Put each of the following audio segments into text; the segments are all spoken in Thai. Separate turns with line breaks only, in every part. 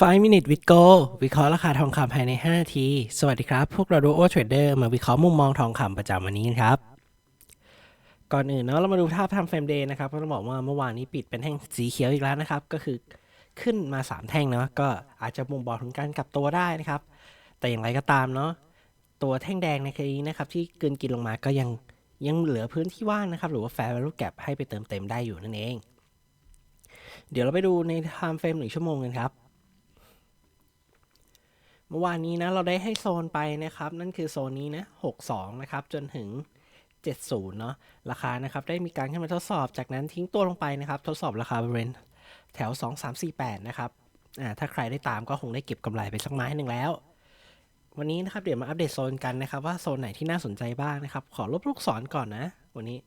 5 minute with go วิเคราะห์ราคาทองคำภายใน 5 นาที สวัสดีครับ พวกเราดูโอเทรดเดอร์มาวิเคราะห์มุมมองทองคำประจำวันนี้ครับ ก่อนอื่นเนาะเรามาดูภาพทำเฟรมเดย์นะครับก็ต้องบอกว่าเมื่อวานนี้ปิดเป็นแท่งสีเขียวอีกแล้วนะครับ ก็คือขึ้นมา 3 แท่งเนาะก็อาจจะบ่งบอกถึงการกลับตัวได้นะครับ แต่อย่างไรก็ตามเนาะตัวแท่งแดงในคดีนะครับ ที่เกินกินลงมาก็ยังยังเหลือพื้นที่ว่างนะครับ หรือว่า fair value gap ให้ไปเติมเต็มได้อยู่นั่นเอง เดี๋ยวเราไปดูใน time frame หนึ่งชั่วโมงกันครับ มื่อวานนี้นะเราได้ให้โซนไปนะครับ นั่นคือโซนนี้นะ 62 นะครับ จนถึง 70 เนาะราคานะครับได้มีการขึ้นมาทดสอบจากนั้นทิ้งตัวลงไปนะครับ ทดสอบราคาบริเวณแถว 2 3 4 8 นะครับอ่าถ้าใครได้ตามก็คงได้เก็บกำไรไปสักไม้หนึ่งแล้ว วันนี้นะครับเดี๋ยวมาอัปเดตโซนกันนะครับ ว่าโซนไหนที่น่าสนใจบ้างนะครับ ขอลบลูกศรก่อนนะ วันนี้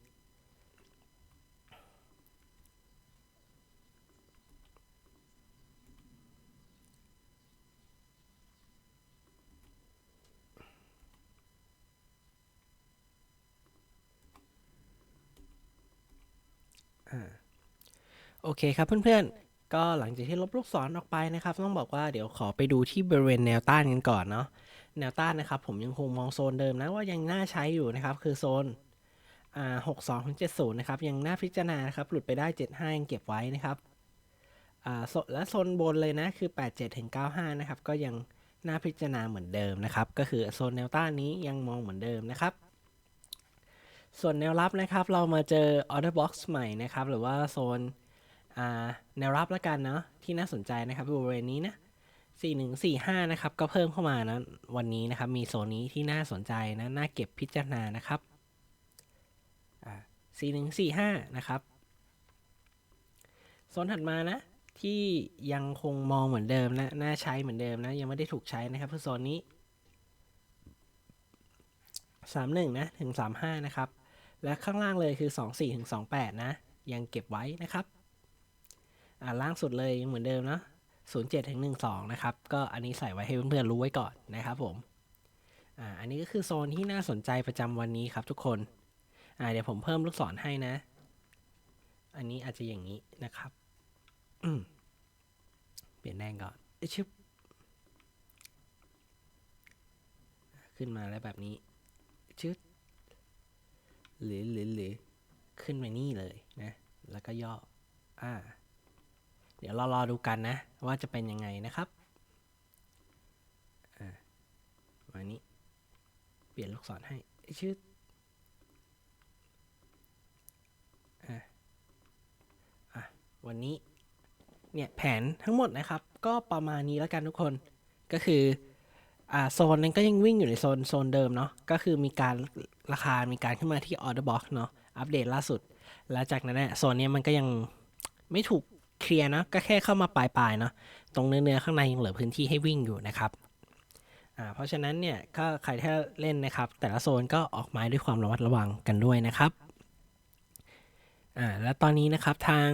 โอเคครับเพื่อนๆ ก็หลังจากที่ลบลูกศรออกไปนะครับ ต้องบอกว่าเดี๋ยวขอไปดูที่บริเวณแนวต้านกันก่อนเนาะแนวต้านนะครับ ผมยังคงมองโซนเดิมนะว่ายังน่าใช้อยู่นะครับ คือโซนอ่าหกสองถึงเจ็ดศูนย์นะครับ ยังน่าพิจารณานะครับ หลุดไปได้เจ็ดห้ายังเก็บไว้นะครับอ่าโซและโซนบนเลยนะคือแปดเจ็ดถึงเก้าห้านะครับ ก็ยังน่าพิจารณาเหมือนเดิมนะครับ ก็คือโซนแนวต้านนี้ยังมองเหมือนเดิมนะครับ ส่วนแนวรับนะครับเรามาเจอ order box ใหม่นะครับ หรือว่าโซนอ่าแนวรับแล้วกันเนาะที่น่าสนใจนะครับบริเวณนี้นะ4 1 4 5 นะครับ ก็เพิ่มเข้ามานะวันนี้นะครับ มีโซนนี้ที่น่าสนใจนะน่าเก็บพิจารณานะครับ4 1 4 5 นะครับ โซนถัดมานะ ที่ยังคงมองเหมือนเดิมนะน่าใช้เหมือนเดิมนะ ยังไม่ได้ถูกใช้นะครับคือโซนนี้ 31 นะ ถึง 35 นะครับ และข้างล่างเลยคือ 24ถึง28 นะ ยังเก็บไว้นะครับ อ่าล่างสุดเลยยังเหมือนเดิมเนาะ07ถึง12 นะครับ ก็อันนี้ใส่ไว้ให้เพื่อนๆรู้ไว้ก่อนนะครับผมอ่าอันนี้ก็คือโซนที่น่าสนใจประจำวันนี้ครับทุกคนอ่าเดี๋ยวผมเพิ่มลูกศรให้นะ อันนี้อาจจะอย่างนี้นะครับอืเปลี่ยนแดงก่อนอชึบขึ้นมาแล้วแบบนี้ชึด หรือหรือหรือขึ้นไปนี่เลยนะ แล้วก็ย่ออ่า เดี๋ยวเรารอดูกันนะ ว่าจะเป็นยังไงนะครับอ่าวันนี้ เปลี่ยนลูกศรให้ชื่ออะวันนี้เนี่ยแผนทั้งหมดนะครับ ก็ประมาณนี้แล้วกันทุกคนก็คือ อ่าโซนนั้นก็ยังวิ่งอยู่ในโซนโซนเดิมเนาะก็คือมีการราคามีการขึ้นมาที่ order box เนาะอัปเดตล่าสุด แล้วจากนั้นเนี่ยโซนนี้มันก็ยังไม่ถูกเคลียร์นะก็แค่เข้ามาปลายๆเนาะตรงเนื้อๆข้างในยังเหลือพื้นที่ให้วิ่งอยู่นะครับอ่าเพราะฉะนั้นเนี่ยก็ใครที่เล่นนะครับ แต่ละโซนก็ออกไม้ด้วยความระมัดระวังกันด้วยนะครับอ่าแล้วตอนนี้นะครับทาง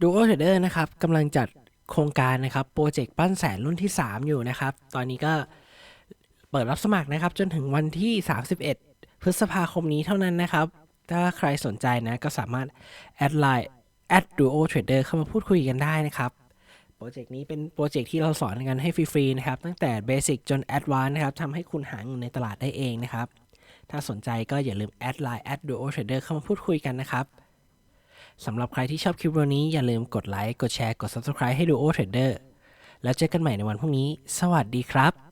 Duo Trader นะครับกำลังจัดโครงการนะครับโปรเจกต์ปั้นแสนรุ่นที่ 3 อยู่นะครับ ตอนนี้ก็ เปิดรับสมัครนะครับ จนถึงวันที่ 31 พฤษภาคมนี้เท่านั้นนะครับ ถ้าใครสนใจนะ ก็สามารถแอดไลน์ at duo trader เดอร์เข้ามาพูดคุยกันได้นะครับโปรเจกต์นี้เป็นโปรเจกต์ที่เราสอนกันให้ฟรีๆนะครับ ตั้งแต่ Basic จน Advanced นะครับทำให้คุณหาเงินในตลาดได้เองนะครับ ถ้าสนใจก็อย่าลืมแอดไลน์ at duo trader เดอร์เข้ามาพูดคุยกันนะครับสำหรับใครที่ชอบคลิปวิดีโอนี้อย่าลืมกดไลค์กดแชร์กด Subscribe ให้ Duo Trader แล้วเจอกันใหม่ในวันพรุ่งนี้ สวัสดีครับ